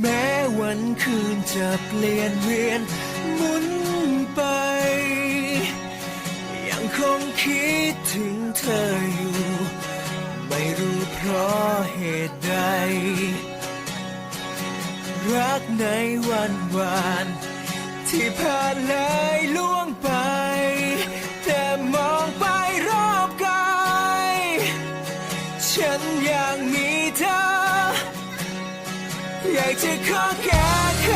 แม้วันคืนจะเปลี่ยนเวียนหมุนไป ยังคงคิดถึงเธออยู่ ไม่รู้เพราะเหตุใด รักในวันวานที่ผ่านเลยล่วงไป แต่มองไปรอบกาย ฉันยังมีเธอ อยากจะขอแก้ไข